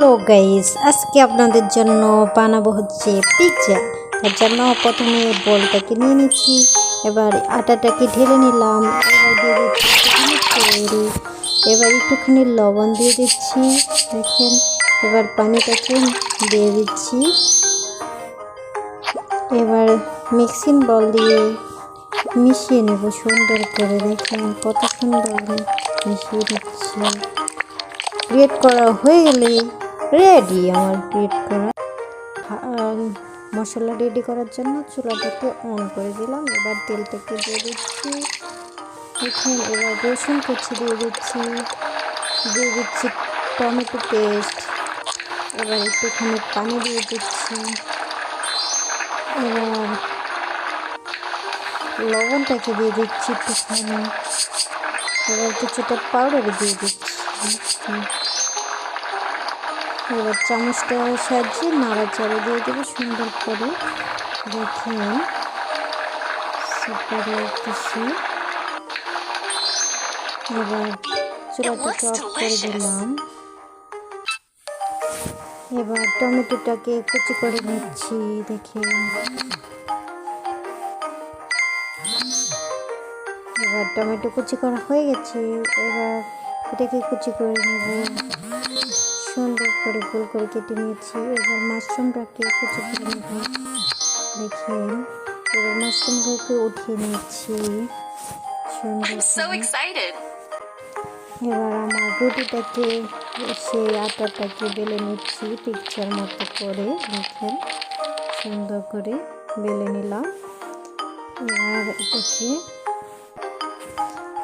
Hello guys আজকে আপনাদের জন্য বানাবো হচ্ছে পিৎজা তার জন্য প্রথমে বলটাকে নিয়ে নিচ্ছি। এবার আটাটাকে ঢেলে নিলাম। এবার দিয়ে দিচ্ছি এবার একটুখানি লবণ দিয়ে দিচ্ছি। দেখেন, এবার পানিটাকে দিয়ে দিচ্ছি। এবার মিক্সিং বল দিয়ে মিশিয়ে নেব সুন্দর করে। দেখেন, কত সুন্দর মিশিয়ে দিচ্ছি গ্রেট করা হয়ে গেলে রেডি আমার গ্রেট করা। মশলা রেডি করার জন্য চুলাটাকে অন করে দিলাম। এবার তেলটাকে দিয়ে দিচ্ছি। দেখুন এবার রসুন কুচি দিয়ে দিচ্ছি। দিয়ে দিচ্ছি টমেটো পেস্ট এবার একটুখানি পানি দিয়ে দিচ্ছি। এবার লবণটাকে দিয়ে দিচ্ছি একটুখানি। এবার কিছুটা পাউডার দিয়ে দিচ্ছি। এবার চামচটার সাহায্যে নাড়াচাড়া দিয়ে দেবো সুন্দর করে। দেখে সুপার লাগতেছে এবার চুলাটাকে অফ করে দিলাম। এবার টমেটোটাকে কুচি করে নিচ্ছি দেখে। এবার টমেটো কুচি করা হয়ে গেছে এবার এটাকে কুচি করে নেব। সুন্দর করে গোল করে কেটে নিয়েছি। এবার মাশরুমটাকে কুচি করে নেব দেখেন এবার মাশরুমগুলোকে উঠিয়ে নিচ্ছি। সুন্দর. এবার আমার রুটিটাকে সেই আটাটাকে বেলে নিচ্ছি পিকচার মতো করে। দেখেন সুন্দর করে বেলে নিলাম। এবার এটাকে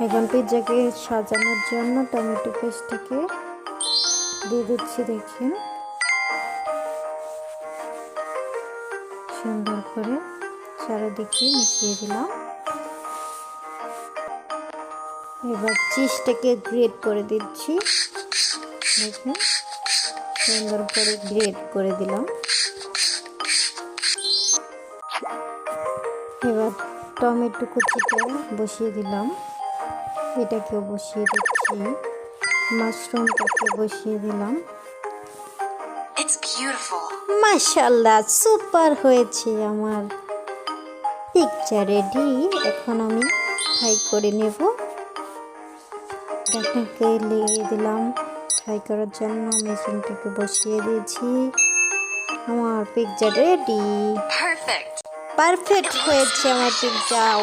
এখন পিৎজাকে সাজানোর জন্য টমেটো পেস্টটাকে দিয়ে দিচ্ছি, দেখেন। সুন্দর করে চারিদিকে মিশিয়ে দিলাম। এবার চিজটাকে গ্রেট করে দিচ্ছি। দেখুন, সুন্দর করে গ্রেট করে দিলাম। এবার টমেটো কুচিটা বসিয়ে দিলাম। এটাকেও বসিয়ে দিচ্ছি। মাশরুমটাকে বসিয়ে দিলাম. মাশাল্লাহ সুপার হয়েছে আমার। পিকচার রেডি এখন আমি ফ্রাই করে নেব। ডাকনাকে লেগে দিলাম। ফ্রাই করার জন্য মেশিনটাকে বসিয়ে দিয়েছি। আমার পিকচার রেডি. পারফেক্ট হয়েছে আমার পিকচার